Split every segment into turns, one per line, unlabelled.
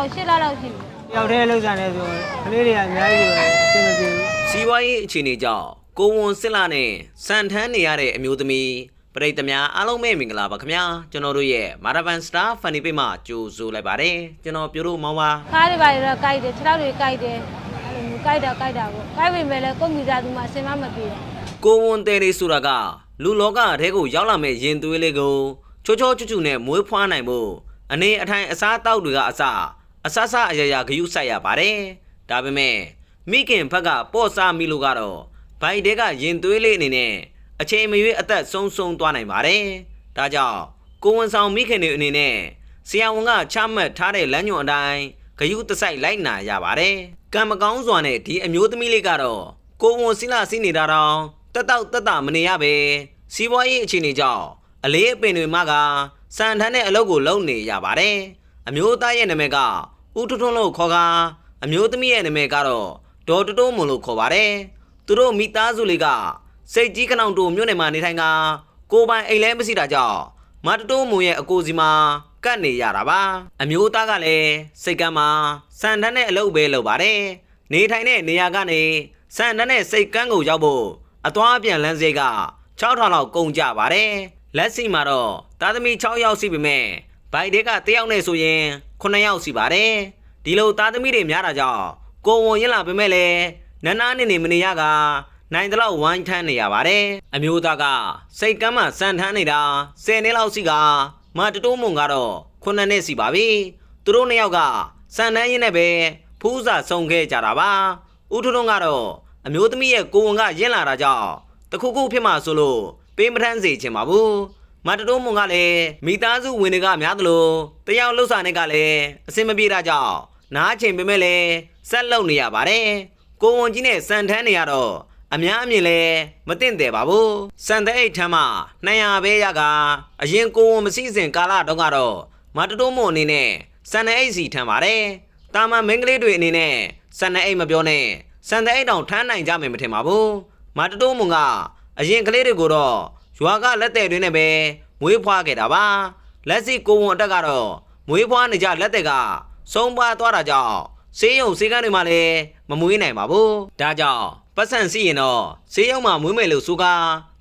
တော့၈လလောက်ရှိပြီ
တယောက်တည်းလှုပ်ရှားနေဆိုကလေးတွေကအများကြီးပဲအဆင်မပြေဘူး
စီးပွားရေးအခြေအနေကြောင့်ကိုဝန်စစ်လာနဲ့စံထမ်းနေရတဲ့အမျိုးသမီးပရိသတ်များအားလုံးပဲမင်္ဂလာပါခင်ဗျာကျွန်တော်တို့ရဲ့မာရဗန်စတာဖန်နီပေမှာကြိုဆိုလိုက်ပါတယ်ကျွန်တော်ပြို့လို့မောင်းပါ
ခါးတွေပါတွေတော့ကြိုက်တယ်ခြေထောက်တွေကြိုက်တယ်အဲ့လိုမျိုးကြိုက်တာကြိုက်တာပေါ့ကြိုက်ပေမဲ့လည်းကိုယ့်မိသားစုမှာအဆင်မမပြေဘူး
ကိုဝန်တဲလေးဆိုတာကလူလောကအထဲကိုရောက်လာမဲ့ရင်သွေးလေးကိုချိုးချိုးချွတ်ချွတ်နဲ့မွေးဖွားနိုင်ဖို့အနေအထိုင်အစားအသောက်တွေကအစ အဆဆအရရဂယုစိုက်ရပါတယ်ဒါပေမဲ့မိခင်ဘက်ကပေါ့စားမိလို့ကတော့ဘိုက်တဲကရင်သွေးလေးအနေနဲ့အချိန်မရွေးအသက်ဆုံးဆုံးသွားနိုင်ပါတယ်ဒါကြောင့်ကိုဝန်ဆောင်မိခင်တွေအနေနဲ့ဆရာဝန်ကချမှတ်ထားတဲ့လမ်းညွှန်အတိုင်းဂယုတစိုက်လိုက်နာရပါတယ်ကံမကောင်းစွာနဲ့ဒီအမျိုးသမီးလေးကတော့ကိုဝန်စင်းလာစင်းနေတာတော့တက်တောက်တက်တာမနေရပဲစီးပွားရေးအခြေအနေကြောင့်အလေးအပင်တွေမှကစံထမ်းတဲ့အလုပ်ကိုလုပ်နေရပါတယ် အမျိုးသားရဲ့နာမည်ကဦးထွန်းထွန်းလို့ခေါ်ကာအမျိုးသမီးရဲ့နာမည်ကတော့ဒေါ်တိုးတိုးမွန်လို့ခေါ်ပါတယ်သူတို့မိသားစုလေးကစိတ်ကြီးကနောင်တူမြို့နယ်မှာနေထိုင်ကကိုယ်ပိုင်အိမ်လဲမရှိတာကြောင့်မတတိုးမွန်ရဲ့အကိုစီမှာကတ်နေရတာပါအမျိုးသားကလည်းစိတ်ကမ်းမှာစံထမ်းတဲ့အလုပ်ပဲလုပ်ပါတယ်နေထိုင်တဲ့နေရာကနေစံထမ်းတဲ့စိတ်ကမ်းကိုရောက်ဖို့အသွားပြန်လမ်းစိတ်က6000လောက်ကုန်ကြပါတယ်လက်စီမှာတော့သားသမီး6ယောက်ရှိပေမဲ့ ဘိုက်တွေကတယောက်နဲ့ဆိုရင်9ယောက်ရှိပါတယ်ဒီလိုသားသမီးတွေများတာကြောင့်ကိုယ်ဝန်ရင်လာပေမဲ့လည်းနန်းနာနေနေမနေရကနိုင်တလောက်ဝိုင်းထမ်းနေရပါတယ်အမျိုးသားကစိတ်ကမ်းမှစံထမ်းနေတာ10နှစ်လောက်ရှိကမတတိုးမွန်ကတော့9နှစ်ရှိပါပြီသူတို့နှစ်ယောက်ကစံထမ်းရင်းနဲ့ပဲဖူးစာဆုံးခဲ့ကြတာပါဦးထွန်းထွန်းကတော့အမျိုးသမီးရဲ့ကိုယ်ဝန်ကရင့်လာတာကြောင့်တခုခုဖြစ်မှဆိုလို့ပေးမထမ်းစေချင်ပါဘူး မတတိုးမွန်ကလည်းမိသားစုဝင်တွေကများသလိုတယောက်လှုပ်စာနဲ့ကလည်းအစင်မပြေတာကြောင့်နားချင်ပေမဲ့လည်းဆက်လုပ်နေရပါတယ်ကိုယ်ဝန်ကြီးနဲ့စံထမ်းနေရတော့အများအမြင်လဲမတင်တယ်ပါဘူးစံတဲ့အိတ်ထမ်းမှ200ပဲရကအရင်ကိုယ်ဝန်မရှိစဉ်ကာလတုန်းကတော့မတတိုးမွန်အနေနဲ့စံတဲ့အိတ်စီထမ်းပါတယ်တာမန်မင်းကလေးတွေအနေနဲ့စံတဲ့အိတ်မပြောနဲ့စံတဲ့အိတ်တောင်ထမ်းနိုင်ကြမယ်မထင်ပါဘူးမတတိုးမွန်ကအရင်ကလေးတွေကိုတော့ ရွာကလက်တဲ့တွေနဲ့ပဲမွေးဖွားခဲ့တာပါလက်စီကိုဝန်အတက်ကတော့မွေးဖွားနေကြလက်တဲ့ကဆုံးပါသွားတာကြောင့်ဆေးရုံဆေးကန်းတွေမှာလည်းမမွေးနိုင်ပါဘူးဒါကြောင့်ပတ်စံစီရင်တော့ဆေးရုံမှာမွေးမယ်လို့ဆိုကာ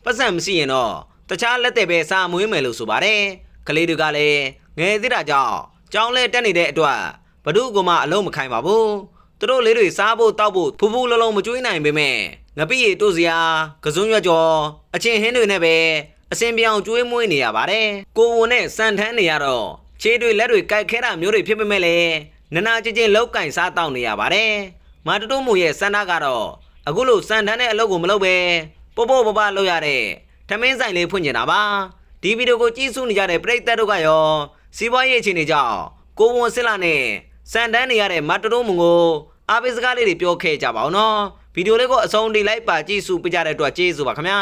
ပတ်စံမရှိရင်တော့တခြားလက်တဲ့ပဲစာမွေးမယ်လို့ဆိုပါတယ်ကလေးတွေကလည်းငယ်သေးတာကြောင့်ကြောင်းလဲတက်နေတဲ့အတွက်ဘ누구ကမှအလုံးမခိုင်းပါဘူးသူတို့လေးတွေစားဖို့တောက်ဖို့ဖူးဖူးလုံးလုံးမကျွေးနိုင်ပေမဲ့ငပိရီတို့စရာကစွန်းရွက်ကြော်အချင်းဟင်းတွေနဲ့ပဲအစင်ပြောင်ကျွေးမွေးနေရပါတယ်ကိုဝန်နဲ့စံထမ်းနေရတော့ခြေတွေလက်တွေကြိုက်ခဲတာမျိုးတွေဖြစ်ပေမဲ့လည်းနနာချင်းချင်းလောက်ကင်စားတောက်နေရပါတယ်မာတတိုးမူရဲ့စန္ဒကတော့အခုလိုစံထမ်းတဲ့အလုပ်ကိုမလုပ်ပဲပို့ပို့ပပလုပ်ရတဲ့ထမင်းဆိုင်လေးဖွင့်နေတာပါဒီဗီဒီယိုကိုကြည့်စုနေကြတဲ့ပရိသတ်တို့ကရောစီးပွားရေးအခြေအနေကြောင့်ကိုဝန်စစ်လာနဲ့စံတန်းနေရတဲ့မတ်တတိုးမုံကိုအားပေးစကားလေးတွေပြောခဲ့ကြပါအောင်နော် ဗီဒီယိုလေးကိုအဆုံးထိလိုက်ပါကြည့်စုပေးကြတဲ့အတွက်ကျေးဇူးပါခင်ဗျာ